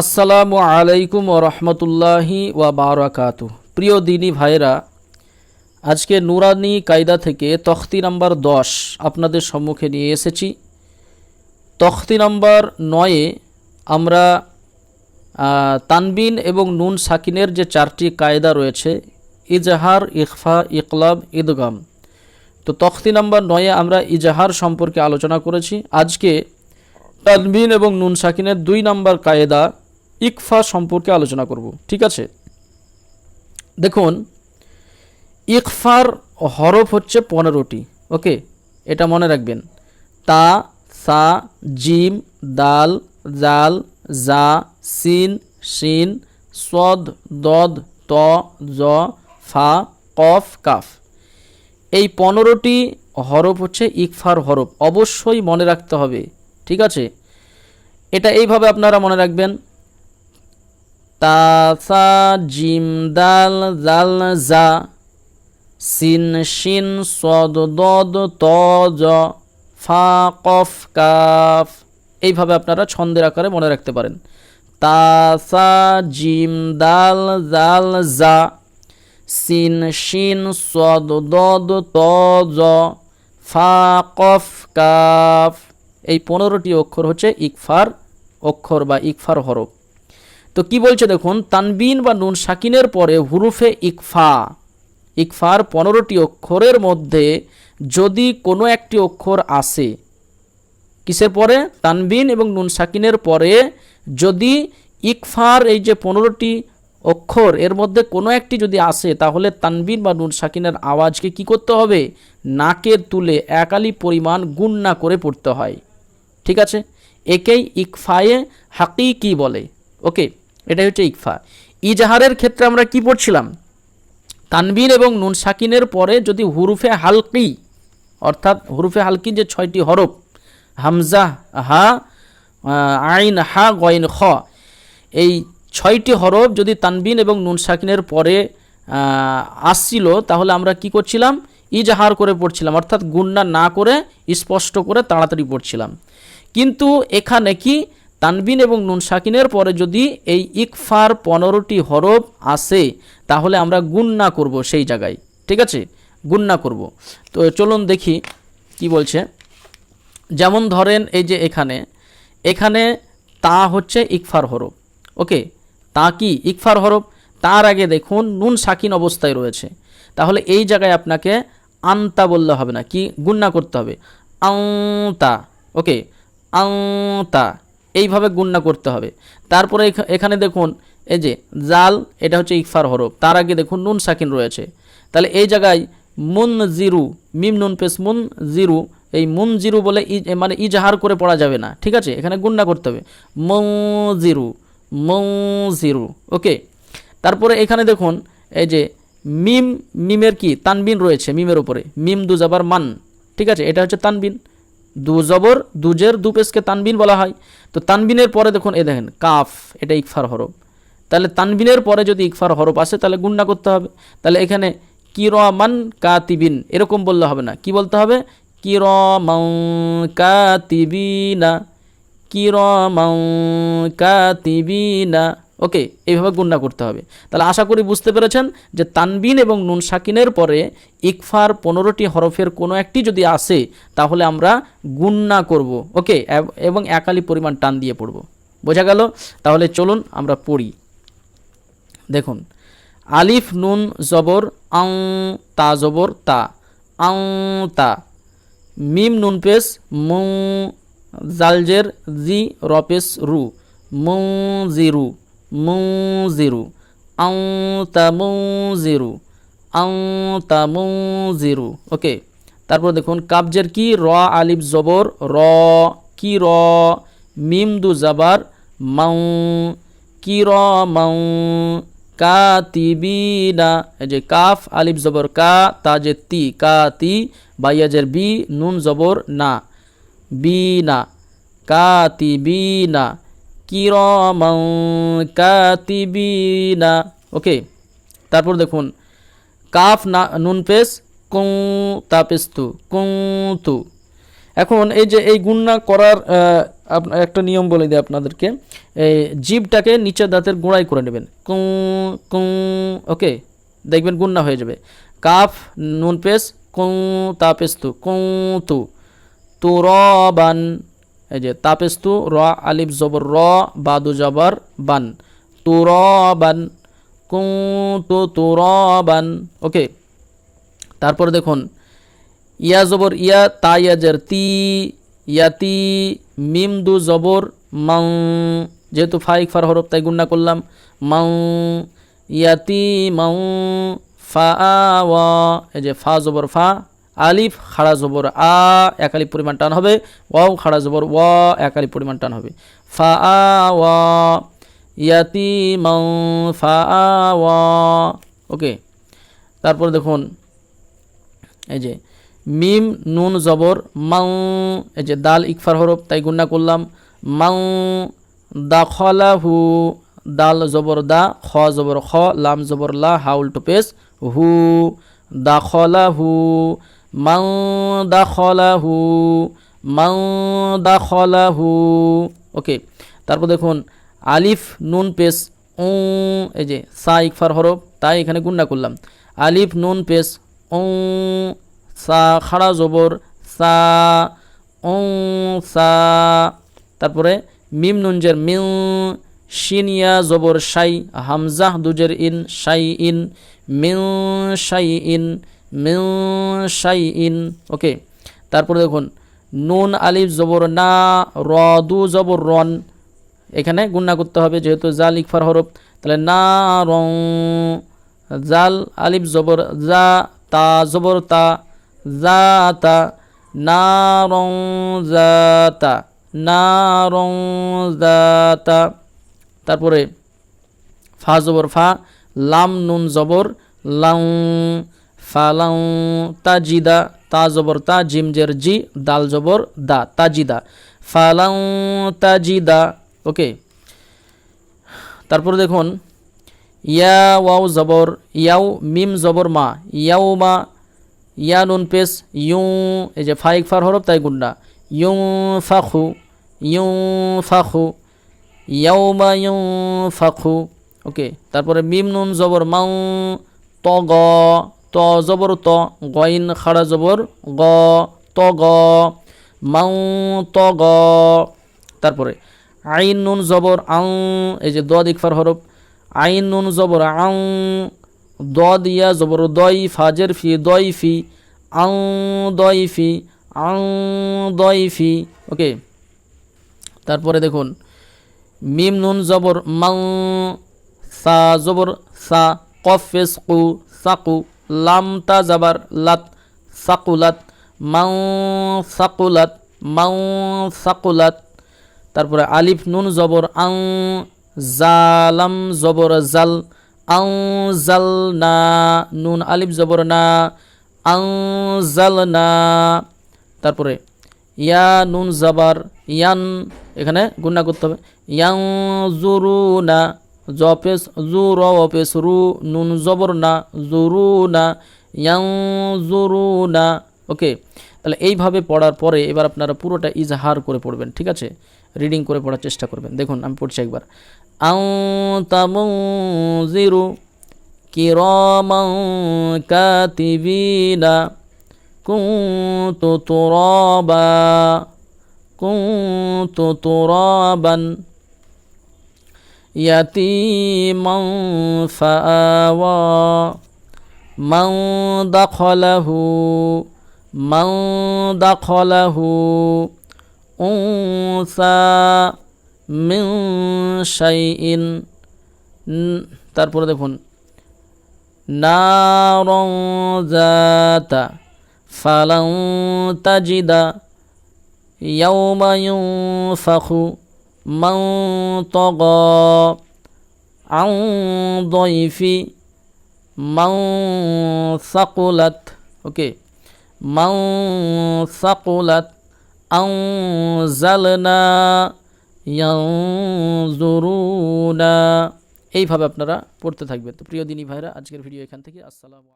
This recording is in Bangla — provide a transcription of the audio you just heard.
আসসালামু আলাইকুম রহমতুল্লাহি ওয়া বারাকাতু প্রিয় দিনী ভাইরা আজকে নুরানি কায়দা থেকে তখতি নাম্বার দশ আপনাদের সম্মুখে নিয়ে এসেছি। তখতি নাম্বার নয়ে আমরা তানবিন এবং নুন সাকিনের যে চারটি কায়দা রয়েছে, ইজাহার ইকফা ইকলাব ঈদগাম তো তখতি নাম্বার নয়ে আমরা ইজাহার সম্পর্কে আলোচনা করেছি। আজকে তানবিন এবং নুন সাকিনের দুই নাম্বার কায়দা ইকফা সম্পর্কে আলোচনা করব, ঠিক আছে? দেখুন, ইকফার হরফ হচ্ছে পনেরোটি, ওকে? এটা মনে রাখবেন। তা, সা, জিম, দাল, জাল, জা, সিন, শিন, সদ, দদ, ত, জ, ফা, কফ, কাফ। এই পনেরোটি হরফ হচ্ছে ইকফার হরফ। অবশ্যই মনে রাখতে হবে, ঠিক আছে? এটা এইভাবে আপনারা মনে রাখবেন। তাসা জিম, দাল, জাল, জা, সিন, শিন, সদ, দদ, ত, জ, ফা, কফ, কাফ। এইভাবে আপনারা ছন্দের আকারে মনে রাখতে পারেন। তাসা জিম, দাল, জাল, জা, সিন, শিন, সদ, দদ, ত, জ, ফা, কফ, কাফ। এই পনেরোটি অক্ষর হচ্ছে ইকফার অক্ষর বা ইকফার হরফ। তো কি বলছে দেখুন, তানবিন বা নুন সাকিনের পরে হুরুফে ইকফা, ইকফার পনেরোটি অক্ষরের মধ্যে যদি কোনো একটি অক্ষর আসে, কিসের পরে? তানবিন এবং নুন সাকিনের পরে যদি ইকফার এই যে পনেরোটি অক্ষর এর মধ্যে কোনো একটি যদি আসে, তাহলে তানবিন বা নুন সাকিনের আওয়াজকে কি করতে হবে? নাকের তুলে একালি পরিমাণ গুণনা করে পড়তে হয়। ঠিক আছে? একেই ইকফায়ে হাকি কি বলে। ওকে? এটাই হচ্ছে ইকফা। ইজাহারের ক্ষেত্রে আমরা কি পড়ছিলাম? তানবিন এবং নুন সাকিনের পরে যদি হুরুফে হালকি, অর্থাৎ হুরুফে হালকি যে ছয়টি হরফ, হামজা, হা আইন, হা গইন খ, এই ছয়টি হরফ যদি তানবিন এবং নুন সাকিনের পরে আসছিল, তাহলে আমরা কি করছিলাম? ইজাহার করে পড়ছিলাম, অর্থাৎ গুন্না না করে, স্পষ্ট করে তাড়াতাড়ি পড়ছিলাম। কিন্তু এখানে কি? তানবিন এবং নুন সাকিনের পরে যদি এই ইকফার পনেরোটি হরফ আসে, তাহলে আমরা গুন্না করব সেই জায়গায়। ঠিক আছে? গুন্না করব। তো চলুন দেখি কি বলছে। যেমন ধরেন এই যে এখানে এখানে তা হচ্ছে ইকফার হরফ। ওকে? তা কি ইকফার হরফ? তার আগে দেখুন, নুন সাকিন অবস্থায় রয়েছে। তাহলে এই জায়গায় আপনাকে আন্তা বললে হবে না। কি? গুন্না করতে হবে। আংতা ওকে? আংতা এইভাবে গুন্না করতে হবে। তারপরে এখা- এখানে দেখুন, এই যে জাল, এটা হচ্ছে ইকফার হরফ। তার আগে দেখুন নুন সাকিন রয়েছে। তাহলে এই জায়গায় মুন জিরু মিম নুন পেস মুন জিরু এই মুন জিরু বলে মানে ইজাহার করে পড়া যাবে না। ঠিক আছে? এখানে গুন্না করতে হবে। মৌ জিরু মৌ জিরু ওকে? তারপরে এখানে দেখুন, এই যে মিম, মিমের কি? তানবিন রয়েছে মিমের উপরে। মিম দু জাবার মান। ঠিক আছে? এটা হচ্ছে তানবিন। দু জবর দুজের দু পেশকে তানবিন বলা হয়। তো তানবিনের পরে দেখুন এ দেখেন, কাফ, এটা ইকফার হরফ। তাহলে তানবিনের পরে যদি ইকফার হরফ আসে, তাহলে গুন্না করতে হবে। তাহলে এখানে কিরমান কাতিবিন, এরকম বললে হবে না। কি বলতে হবে? কিরমাউ কাতিবিনা কিরমাউ কাতিবিনা। ওকে, এইভাবে গুন্না করতে হবে। তাহলে আশা করি বুঝতে পেরেছেন যে তানবিন এবং নুন সাকিনের পরে ইকফার পনেরোটি হরফের কোনো একটি যদি আসে, তাহলে আমরা গুন্না করব, ওকে, এব- এবং একালি পরিমাণ টান দিয়ে পড়ব। বোঝা গেল? তাহলে চলুন আমরা পড়ি। দেখুন, আলিফ, নুন, জবর, আং, তা, জবর, তা, আং, তা, মিম, নুন পেস মু, জালজের, জি রপেস রু, মু জিরু মু জিরু আং তা মু জিরু আং তা মু জিরু ওকে, তারপর দেখুন, কাবজের কি? র, আলিফ, জবর, র, কি র? মিম, দু, জাবার, মাউ, কি র, মাউ কাতিবিনা এই যে কাফ, আলিফ, জবর, কা তাজে তি, কা, তি বাইয়াজের বি, নুন, জবর, না। বিনা কাতিবিনা কিরমাউ কাতিবিনা। ওকে, তারপর দেখুন, কাফ না, নুন পেস কৌ তাপেস্তু কৌতু এখন এই যে এই গুণনা করার একটা নিয়ম বলে দিই আপনাদেরকে। এই জিভটাকে নিচের দাঁতের গোড়ায় করে নেবেন। কুঁ কুঁ ওকে, দেখবেন গুণনা হয়ে যাবে। কাফ, নুন পেস কুঁ তা পেস তু কুঁ তু। তু র বান এই যে তাপেস তু র, আলিফ, জবর, র, বাদু, জবর, বান। তু, র, বান। কুঁ, তু তু বান। ওকে। তারপর দেখুন, ইয়া, জবর, ইয়া, তা ইয়াজের তি ইয়াতি মিম, দু, জবর মাং যেহেতু ফাইক ফার হরফ, তাই গুণনা করলাম। মাং ইয়াতি মাং ফা ওয়া। এই যে, ফা, জবর, ফা আলিফ, খাড়া জবর আ একালি পরিমাণ টান হবে। ওয়াও, খাড়া জবর ওয়া একালি পরিমাণ টান হবে। ফা ওয়া ইয়াতি মাং ফা ওয়া। ওকে, তারপর দেখুন, এই যে, মিম, নুন, জবর মাং এই যে দাল, ইকফার হরফ, তাই গুণা করলাম। মাং দাখলাহু, দাল, জবর, দা, খ, জবর, খ, লাম, জবর, লা হাউল টুপেস হু, দাখলাহু মাং দাখলাহু মাং দাখলাহু। ওকে, তারপর দেখুন, আলিফ, নুন পেস উ, এই যে, সা, ইকফার হরফ, তাই এখানে গুণা করলাম। আলিফ, নুন পেস উ, সা, খাড়া জবর, সা, উ, সা। তারপরে মিম, নুনজের মিউ শিনিয়া জবর, শাই, হামজাহ, দুজের ইন, শাই, ইন মিউ শাই, ইন। ইন ওকে, তারপরে দেখুন, নুন, আলিফ, জবর, না, র, দু, জবর, রন। এখানে গুণনা করতে হবে, যেহেতু জাল, ইকফার, হরফ। তাহলে না, রং, জাল, আলিফ, জবর, জা, তা, জবর, তা, জা, তা, না, রং জাতা না, রং জাতা তারপরে ফা, জবর, ফা, লাম, নুন, জবর লাং ফালাং তাজিদা, তা জবর তা, জিম জের জি, দাল জবর দা, তাজিদা। ফালাং তাজিদা, ওকে। তারপর দেখুন, ইয়া ওয়াও জবর, ইয়াও মিম জবর মা, ইয়াও মা, ইয়া নুন পেস ইউ, এই যে ফাইক ফার হরফ, তাই গুন্ডা ইউ ফাখু ইউ ফাখু ইয়াউমা ইউ ফাখু, ওকে। তারপরে মিম নুন জবর মাউ, ত গ ত জবর ত, গইন খাড়া জবর গ, ত গ, মাউ ত গ। তারপরে আইন নুন জবর আং এই যে দ ইকফার হরফ। আইন নুন জবর আং দ দিয়া জবর দই ফাজের ফি, দই ফি আং দই ফি আং দই ফি, ওকে। তারপরে দেখুন, মিম নুন জবর মাং সা জবর সা কফেস কু সাকু লাম তা জাবার লাত সাকুলাত মাং সাকুলাত মাং সাকুলাত। তারপরে আলিফ নুন জবর আং জালাম জবর জাল আং জাল না নুন আলিফ জবর না আং জাল না। তারপরে ইয়া নুন জাবার ইয়ান, এখানে গুণা করতে হবে। ইয়াং জুরু না জপেস জু র অপেস রু নুন জবর না, জুরু না, ইয়াং জুরু না। ওকে, তাহলে এইভাবে পড়ার পরে এবার আপনারা পুরোটা ইজহার করে পড়বেন, ঠিক আছে? রিডিং করে পড়ার চেষ্টা করবেন। দেখুন, আমি পড়ছি একবার। আং তামু জিরু কিরমাং কাতিবিনা কুন্তু তুরাবা, কুন্তু তুরাবান يتيما فآوى من دخله من دخله أنثى من شيء ন- তারপরে দেখুন নারং জাতা ফালাং তাজিদা ইয়াউমা ইউনফাখু من طغى عن ضيف من ثقلت اوكي من ثقلت أنزلنا ينظرون এইভাবে আপনারা পড়তে থাকবেন তো প্রিয় দিনী ভাইরা আজকের ভিডিও এখান থেকে আসসালামু